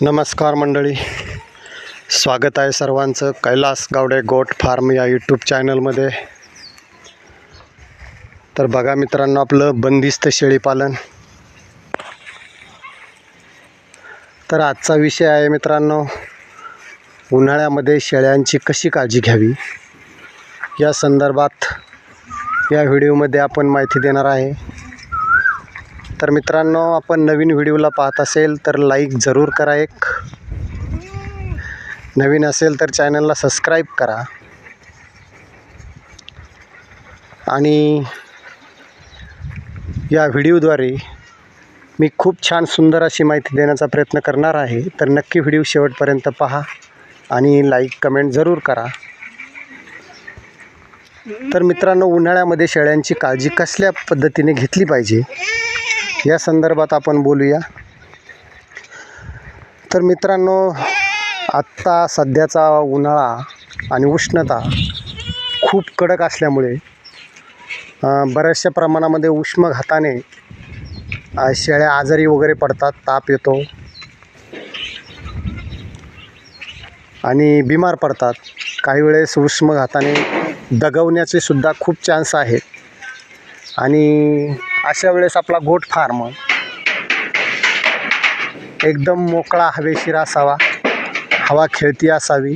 नमस्कार मंडळी. स्वागत आहे सर्वांचं. कैलास गावडे गोट फार्म या यूट्यूब चॅनलमध्ये. तर बघा मित्रांनो आपलं बंदिस्त शेळीपालन. तर आजचा विषय आहे मित्रांनो उन्हाळ्यामध्ये शेळ्यांची कशी काळजी घ्यावी? या संदर्भात या व्हिडिओमध्ये आपण माहिती देणार आहे. तर मित्रांनो आपण नवीन व्हिडिओला पाहत असेल तर लाईक जरूर करा एक. नवीन असेल तर चॅनलला सबस्क्राईब करा. आणि या व्हिडिओद्वारे मी खूप छान सुंदर अशी माहिती देण्याचा प्रयत्न करणार आहे. तर नक्की व्हिडिओ शेवटपर्यंत पहा आणि लाईक कमेंट जरूर करा. तर मित्रांनो उन्हाळ्यामध्ये शेळ्यांची काळजी कसल्या पद्धतीने घेतली पाहिजे? या संदर्भात आपण बोलूया. तर मित्रांनो आत्ता सध्याचा उन्हाळा आणि उष्णता खूप कडक असल्यामुळे बऱ्याचशा प्रमाणामध्ये उष्मघाताने शेळ्या आजारी वगैरे पडतात ताप येतो. आणि बिमार पडतात. काही वेळेस उष्मघाताने दगवण्याचे सुद्धा खूप चान्स आहेत. आणि अशा वेळेस आपला गोट फार्म एकदम मोकळा हवेशीर असावा. हवा खेळती असावी.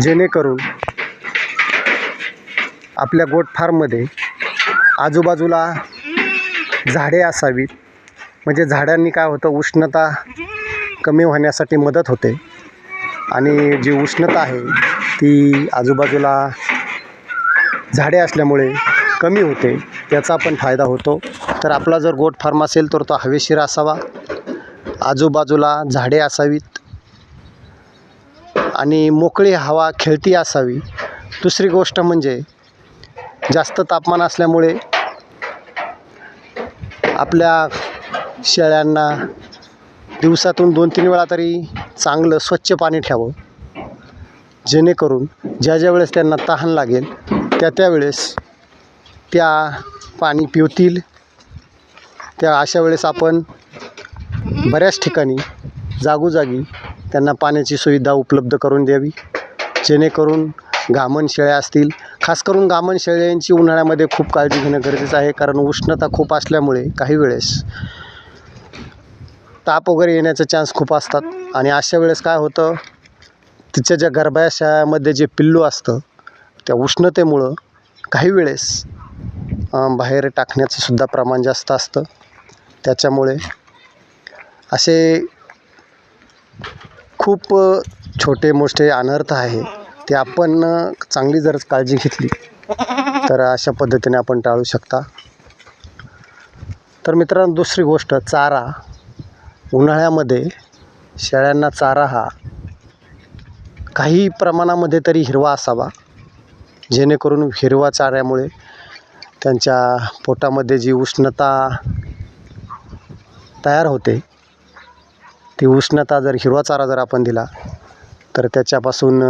जेणेकरून आपल्या गोट फार्ममध्ये आजूबाजूला झाडे असावीत. म्हणजे झाडांनी काय होतं उष्णता कमी होण्यासाठी मदत होते. आणि जी उष्णता आहे ती आजूबाजूला झाडे असल्यामुळे कमी होते. याचा पण फायदा होतो. तर आपला जर गोट फार्म असेल तर तो हवेशीर असावा. आजूबाजूला झाडे असावीत. आणि मोकळी हवा खेळती असावी. दुसरी गोष्ट म्हणजे जास्त तापमान असल्यामुळे आपल्या शेळ्यांना दिवसातून दोन तीन वेळा तरी चांगलं स्वच्छ पाणी ठेवावं. जेणेकरून ज्या ज्या वेळेस त्यांना तहान लागेल त्या त्यावेळेस त्या पाणी पिवतील. त्या अशा वेळेस आपण बऱ्याच ठिकाणी जागोजागी त्यांना पाण्याची सुविधा उपलब्ध करून द्यावी. जेणेकरून गामण शेळ्या असतील. खास करून गामण शेळ्यांची उन्हाळ्यामध्ये खूप काळजी घेणं गरजेचं आहे. कारण उष्णता खूप असल्यामुळे काही वेळेस ताप वगैरे येण्याचे चान्स खूप असतात. आणि अशा वेळेस काय होतं तिच्या ज्या गर्भाशयामध्ये जे पिल्लू असतं त्या उष्णतेमुळं काही वेळेस बाहेर टाकण्याचं सुद्धा प्रमाण जास्त असतं. त्याच्यामुळे असे खूप छोटे मोठे अनर्थ आहे. ते आपण चांगली जर काळजी घेतली तर अशा पद्धतीने आपण टाळू शकता. तर मित्रांनो दुसरी गोष्ट चारा. उन्हाळ्यामध्ये शेळ्यांना चारा हा काही प्रमाणामध्ये तरी हिरवा असावा. जेणेकरून हिरवा चाऱ्यामुळे त्यांच्या पोटामध्ये जी उष्णता तयार होते ती उष्णता जर हिरवा चारा जर आपण दिला तर त्याच्यापासून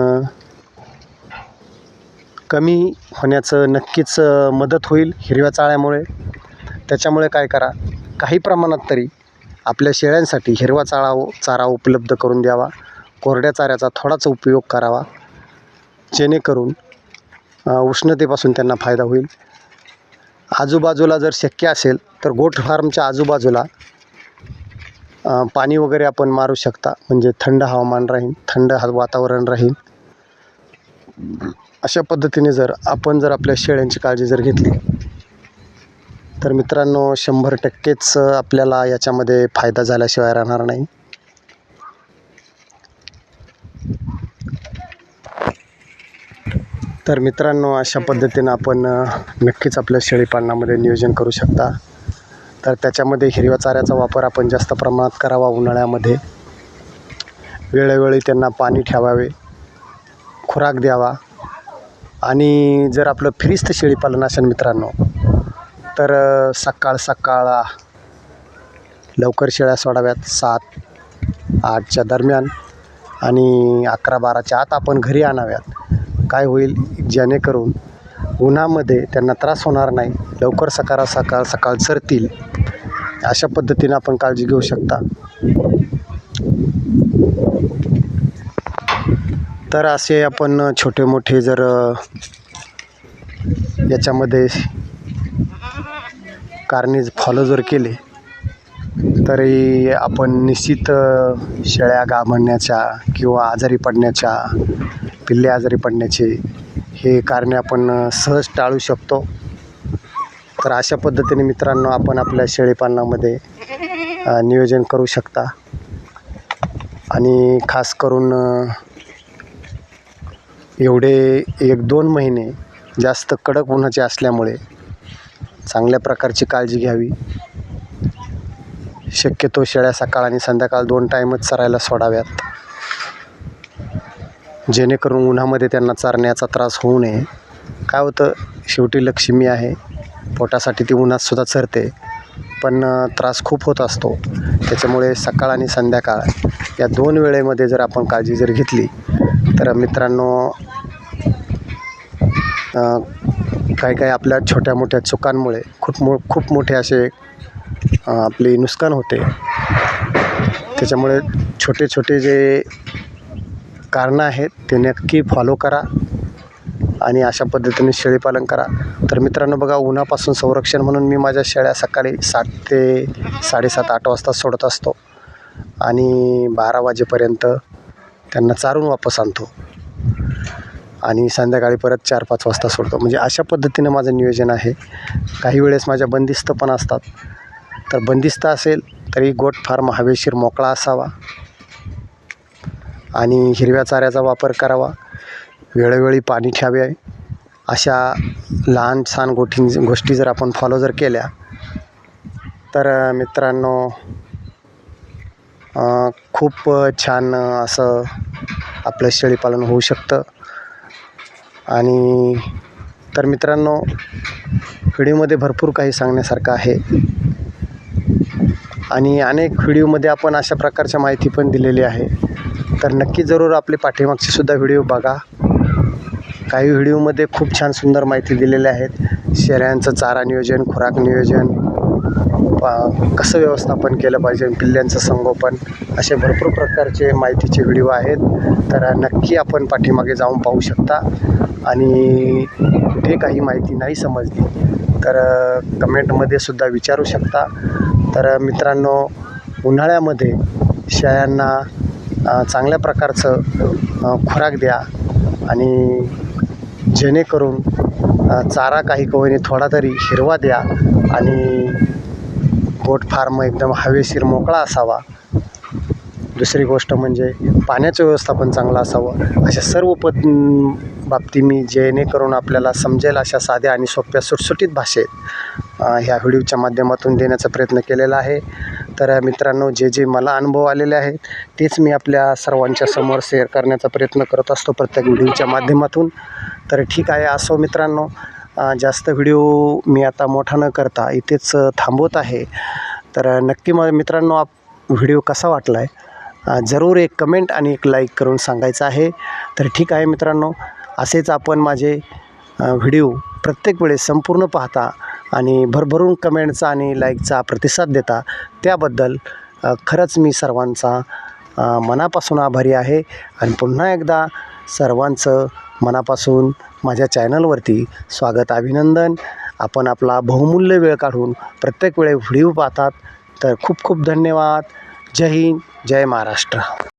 कमी होण्याचं नक्कीच मदत होईल हिरव्या चाळ्यामुळे त्याच्यामुळे काय करा काही प्रमाणात तरी आपल्या शेळ्यांसाठी हिरवा चाळा चारा उपलब्ध करून द्यावा. कोरड्या चाऱ्याचा थोडाच उपयोग करावा जेणेकरून उष्णतेपासून त्यांना फायदा होईल. आजूबाजूला जर शक्य असेल तर गोट फार्मच्या आजूबाजूला पाणी वगैरे आपण मारू शकता. म्हणजे थंड हवामान राहील थंड हा वातावरण राहील. अशा पद्धतीने जर आपण जर आपल्या शेळ्यांची काळजी जर घेतली तर मित्रांनो शंभर टक्केच आपल्याला याच्यामध्ये फायदा झाल्याशिवाय राहणार नाही. तर मित्रांनो अशा पद्धतीनं आपण नक्कीच आपल्या शेळीपालनामध्ये नियोजन करू शकता. तर त्याच्यामध्ये हिरव्या चाऱ्याचा वापर आपण जास्त प्रमाणात करावा उन्हाळ्यामध्ये. वेळोवेळी त्यांना पाणी ठेवावे खुराक द्यावा. आणि जर आपलं फिरिस्त शेळीपालन असेल मित्रांनो तर सकाळ सकाळ लवकर शेळ्या सोडाव्यात सात आठच्या दरम्यान. आणि अकरा बाराच्या आत आपण घरी आणाव्यात. काय होईल जेणेकरून उन्हामध्ये त्यांना त्रास होणार नाही लवकर सकारा सकाळ सकाळ चरतील अशा पद्धतीनं आपण काळजी घेऊ शकता. तर असे आपण छोटे मोठे जर याच्यामध्ये कारणीज फॉलो जर केले तरी आपण निश्चित शेळ्या गाभण्याच्या किंवा आजारी पडण्याच्या पिल्ले आजारी पडण्याचे हे कारणे आपण सहज टाळू शकतो. तर अशा पद्धतीने मित्रांनो आपण आपल्या शेळीपालनामध्ये नियोजन करू शकता. आणि खास करून एवढे एक दोन महिने जास्त कडक उन्हाचे असल्यामुळे चांगल्या प्रकारची काळजी घ्यावी. शक्यतो शेळ्या सकाळ आणि संध्याकाळ दोन टाईमच चरायला सोडाव्यात. जेणेकरून उन्हामध्ये त्यांना चारण्याचा त्रास होऊ नये. काय होतं शेवटी लक्ष्मी आहे. पोटासाठी ती उन्हातसुद्धा चरते. पण त्रास खूप होत असतो. त्याच्यामुळे सकाळ आणि संध्याकाळ या दोन वेळेमध्ये जर आपण काळजी जर घेतली तर मित्रांनो काही काही आपल्या छोट्या मोठ्या चुकांमुळे खूप मो खूप मोठे असे आपले नुकसान होते. त्याच्यामुळे छोटे छोटे जे कारणं आहेत ते नक्की फॉलो करा आणि अशा पद्धतीने शेळीपालन करा. तर मित्रांनो बघा उन्हापासून संरक्षण म्हणून मी माझ्या शेळ्या सकाळी सात ते साडेसात आठ वाजता सोडत असतो आणि बारा वाजेपर्यंत त्यांना चारून वापस आणतो आणि संध्याकाळी परत चार पाच वाजता सोडतो. म्हणजे अशा पद्धतीनं माझं नियोजन आहे. काही वेळेस माझ्या बंदिस्त पण असतात. तर बंदिस्त असेल तरी गोट फार हवेशीर मोकळा असावा. आणि हिरव्या चाऱ्याचा वापर करावा. वेळोवेळी पाणी ठ्यावे अशा लहान छान गोठी गोष्टी जर आपण फॉलो जर केल्या तर मित्रांनो खूप छान असं आपलं शेळीपालन होऊ शकतं. आणि तर मित्रांनो व्हिडिओमध्ये भरपूर काही सांगण्यासारखं आहे. आणि अनेक व्हिडिओमध्ये आपण अशा प्रकारच्या माहिती पण दिलेली आहे. तर नक्की जरूर आपले पाठीमागचे सुद्धा व्हिडिओ बघा. काही व्हिडिओमध्ये खूप छान सुंदर माहिती दिलेल्या आहेत. शेळ्यांचं चारा नियोजन खुराक नियोजन पा कसं व्यवस्थापन केलं पाहिजे पिल्ल्यांचं संगोपन असे भरपूर प्रकारचे माहितीचे व्हिडिओ आहेत. तर नक्की आपण पाठीमागे जाऊन पाहू शकता. आणि कुठे काही माहिती नाही समजली तर कमेंटमध्ये सुद्धा विचारू शकता. तर मित्रांनो उन्हाळ्यामध्ये शेळ्यांना चांगल्या प्रकारचं खुराक द्या आणि जेणेकरून चारा काही कवयने थोडा तरी हिरवा द्या आणि गोट फार्म एकदम हवेशीर मोकळा असावा. दुसरी गोष्ट म्हणजे पाण्याचं व्यवस्थापन चांगलं असावं. अशा सर्व पद बाबती मी जेणेकरून आपल्याला समजेल अशा साध्या आणि सोप्या सुटसुटीत भाषेत ह्या व्हिडिओच्या माध्यमातून देण्याचा प्रयत्न केलेला आहे. तर मित्रांनो जे जे मला अनुभव आलेले आहेत तेच मी आपल्या सर्वांच्या समोर शेअर करण्याचा प्रयत्न करत असतो प्रत्येक व्हिडिओच्या माध्यमातून. तर ठीक आहे असो मित्रांनो जास्त व्हिडिओ मी आता मोठा न करता इथेच थांबवत आहे. तर नक्की मग मित्रांनो आप व्हिडिओ कसा वाटला आहे जरूर एक कमेंट आणि एक लाईक करून सांगायचं आहे. तर ठीक आहे मित्रांनो असेच आपण माझे व्हिडिओ प्रत्येक वेळेस संपूर्ण पाहता आणि भरभरून कमेंटचा आणि लाईकचा प्रतिसाद देता. त्याबद्दल खरंच मी सर्वांचा मनापासून आभारी आहे. आणि पुन्हा एकदा सर्वांचं मनापासून माझ्या चॅनलवरती स्वागत अभिनंदन. आपण आपला बहुमूल्य वेळ काढून प्रत्येक वेळे व्हिडिओ पाहतात. तर खूप खूप धन्यवाद. जय हिंद. जय महाराष्ट्र.